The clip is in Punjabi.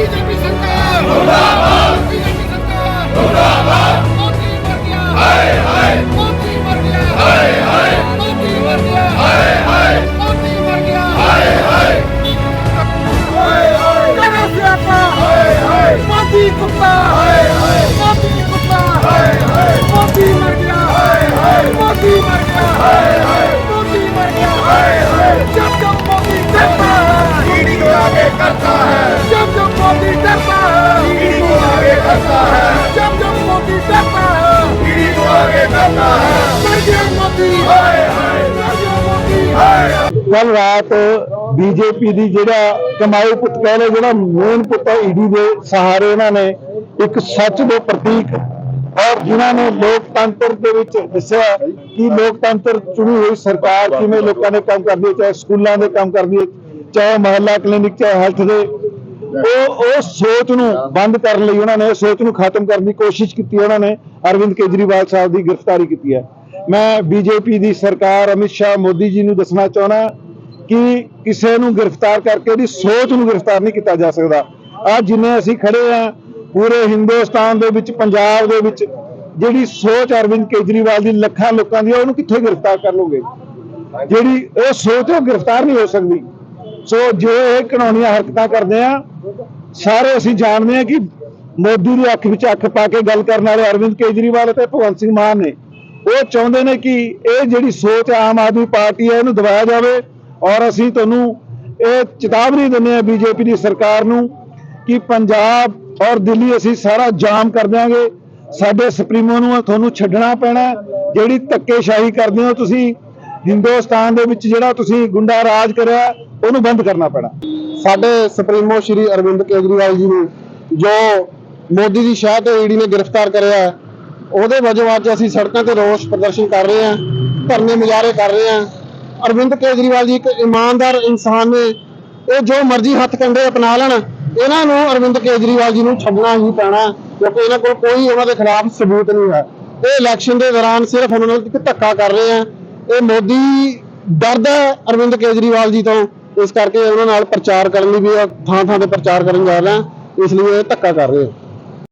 ਬੀਜੇਪੀ ਸਰਕਾਰ! ਮੁਰਦਾਬਾਦ ਬੀਜੇਪੀ ਸਰਕਾਰ! ਮੁਰਦਾਬਾਦ ਮੋਦੀ ਮਰ ਗਿਆ! ਹਾਏ ਹਾਏ ਮੋਦੀ ਮਰ ਗਿਆ! ਹਾਏ ਹਾਏ ਮੋਦੀ ਮਰ ਗਿਆ! ਹਾਏ ਹਾਏ ਮੋਦੀ ਮਰ ਗਿਆ! ਹਾਏ ਹਾਏ ਹਾਏ ਹਾਏ ਕਰੋ ਸਿਆਪਾ! ਹਾਏ ਹਾਏ ਮੋਦੀ ਕੁੱਤਾ! ਕੱਲ ਰਾਤ ਬੀਜੇਪੀ ਦੀ ਜਿਹੜਾ ਕਮਾਈ ਪੁੱਤ ਕਹਿ ਲਓ, ਜਿਹੜਾ ਮੇਨ ਪੁੱਤ ਹੈ ਈਡੀ ਦੇ ਸਹਾਰੇ ਇਹਨਾਂ ਨੇ ਇੱਕ ਸੱਚ ਦੇ ਪ੍ਰਤੀਕ ਔਰ ਜਿਨ੍ਹਾਂ ਨੇ ਲੋਕਤੰਤਰ ਦੇ ਵਿੱਚ ਦੱਸਿਆ ਕਿ ਲੋਕਤੰਤਰ ਚੁਣੀ ਹੋਈ ਸਰਕਾਰ ਕਿਵੇਂ ਲੋਕਾਂ ਦੇ ਕੰਮ ਕਰਦੀ ਹੈ, ਚਾਹੇ ਸਕੂਲਾਂ ਦੇ ਕੰਮ ਕਰਦੀ ਹੈ, ਚਾਹੇ ਮਹੱਲਾ ਕਲੀਨਿਕ, ਚਾਹੇ ਹੈਲਥ ਦੇ। ਉਹ ਉਹ ਸੋਚ ਨੂੰ ਬੰਦ ਕਰਨ ਲਈ ਉਹਨਾਂ ਨੇ ਉਹ ਸੋਚ ਨੂੰ ਖਤਮ ਕਰਨ ਦੀ ਕੋਸ਼ਿਸ਼ ਕੀਤੀ ਹੈ ਉਹਨਾਂ ਨੇ। ਅਰਵਿੰਦ ਕੇਜਰੀਵਾਲ ਸਾਹਿਬ ਦੀ ਗ੍ਰਿਫਤਾਰੀ ਕੀਤੀ ਹੈ। ਮੈਂ ਬੀਜੇਪੀ ਦੀ ਸਰਕਾਰ ਅਮਿਤ ਸ਼ਾਹ ਮੋਦੀ ਜੀ ਨੂੰ ਦੱਸਣਾ ਚਾਹੁੰਦਾ ਕਿ ਕਿਸੇ ਨੂੰ ਗ੍ਰਿਫਤਾਰ ਕਰਕੇ ਉਹਦੀ ਸੋਚ ਨੂੰ ਗ੍ਰਿਫਤਾਰ ਨਹੀਂ ਕੀਤਾ ਜਾ ਸਕਦਾ। ਆ ਜਿੰਨੇ ਅਸੀਂ ਖੜੇ ਆ ਪੂਰੇ ਹਿੰਦੁਸਤਾਨ ਦੇ ਵਿੱਚ ਪੰਜਾਬ ਦੇ ਵਿੱਚ ਜਿਹੜੀ ਸੋਚ ਅਰਵਿੰਦ ਕੇਜਰੀਵਾਲ ਦੀ ਲੱਖਾਂ ਲੋਕਾਂ ਦੀ ਹੈ, ਉਹਨੂੰ ਕਿੱਥੇ ਗ੍ਰਿਫਤਾਰ ਕਰ ਲੋਗੇ? ਜਿਹੜੀ ਉਹ ਸੋਚ ਉਹ ਗ੍ਰਿਫਤਾਰ ਨਹੀਂ ਹੋ ਸਕਦੀ। ਸੋ ਜੋ ਇਹ ਕਾਨੂੰਨੀਆਂ ਹਰਕਤਾਂ ਕਰਦੇ ਆ ਸਾਰੇ ਅਸੀਂ ਜਾਣਦੇ ਆ ਕਿ ਮੋਦੀ ਦੀ ਅੱਖ ਵਿੱਚ ਅੱਖ ਪਾ ਕੇ ਗੱਲ ਕਰਨ ਵਾਲੇ ਅਰਵਿੰਦ ਕੇਜਰੀਵਾਲ ਅਤੇ ਭਗਵੰਤ ਸਿੰਘ ਮਾਨ ਨੇ। ਉਹ ਚਾਹੁੰਦੇ ਨੇ ਕਿ ਇਹ ਜਿਹੜੀ ਸੋਚ ਆਮ ਆਦਮੀ ਪਾਰਟੀ ਹੈ ਇਹਨੂੰ ਦਬਾਇਆ ਜਾਵੇ ਔਰ ਅਸੀਂ ਤੁਹਾਨੂੰ ਇਹ ਚੇਤਾਵਨੀ ਦਿੰਦੇ ਆ ਬੀਜੇਪੀ ਦੀ ਸਰਕਾਰ ਨੂੰ ਕਿ ਪੰਜਾਬ ਔਰ ਦਿੱਲੀ ਅਸੀਂ ਸਾਰਾ ਜਾਮ ਕਰ ਦਿਆਂਗੇ। ਸਾਡੇ ਸੁਪਰੀਮੋ ਨੂੰ ਤੁਹਾਨੂੰ ਛੱਡਣਾ ਪੈਣਾ ਜਿਹੜੀ ਧੱਕੇਸ਼ਾਹੀ ਕਰਦੇ ਹੋ ਤੁਸੀਂ, ਹਿੰਦੁਸਤਾਨ ਦੇ ਵਿੱਚ ਜਿਹੜਾ ਤੁਸੀਂ ਗੁੰਡਾ ਰਾਜ ਕਰਿਆ, ਉਹਨੂੰ ਬੰਦ ਕਰਨਾ ਪੈਣਾ। ਸਾਡੇ ਸੁਪਰੀਮੋ ਸ਼੍ਰੀ ਅਰਵਿੰਦ ਕੇਜਰੀਵਾਲ ਜੀ ਨੂੰ ਜੋ ਮੋਦੀ ਦੀ ਸ਼ਾਹ ਤੇ ਈਡੀ ਨੇ ਗ੍ਰਿਫਤਾਰ ਕਰਿਆ ਉਹਦੇ ਵਜੋਂ ਅੱਜ ਅਸੀਂ ਸੜਕਾਂ ਤੇ ਰੋਸ ਪ੍ਰਦਰਸ਼ਨ ਕਰ ਰਹੇ ਹਾਂ, ਧਰਨੇ ਮੁਜ਼ਾਹਰੇ ਕਰ ਰਹੇ ਹਾਂ। ਅਰਵਿੰਦ ਕੇਜਰੀਵਾਲ ਜੀ ਇੱਕ ਇਮਾਨਦਾਰ ਇਨਸਾਨ ਨੇ, ਇਹ ਜੋ ਮਰਜ਼ੀ ਹੱਥ ਕੰਡੇ ਅਪਣਾ ਲੈਣ, ਇਹਨਾਂ ਨੂੰ ਅਰਵਿੰਦ ਕੇਜਰੀਵਾਲ ਜੀ ਨੂੰ ਛੱਡਣਾ ਹੀ ਪੈਣਾ, ਕਿਉਂਕਿ ਇਹਨਾਂ ਕੋਲ ਕੋਈ ਉਹਨਾਂ ਦੇ ਖਿਲਾਫ ਸਬੂਤ ਨਹੀਂ ਹੈ। ਇਹ ਇਲੈਕਸ਼ਨ ਦੇ ਦੌਰਾਨ ਸਿਰਫ ਉਹਨਾਂ ਨਾਲ ਇੱਕ ਧੱਕਾ ਕਰ ਰਹੇ ਆ ਇਹ ਮੋਦੀ ਡਰਦਾ ਅਰਵਿੰਦ ਕੇਜਰੀਵਾਲ ਜੀ ਤੋਂ, ਇਸ ਕਰਕੇ ਉਹਨਾਂ ਨਾਲ ਪ੍ਰਚਾਰ ਕਰਨ ਲਈ ਵੀ ਥਾਂ ਥਾਂ ਤੇ ਪ੍ਰਚਾਰ ਕਰਨ ਜਾ ਰਹੇ ਆ ਇਸ ਲਈ ਇਹ ਧੱਕਾ ਕਰ ਰਹੇ ਆ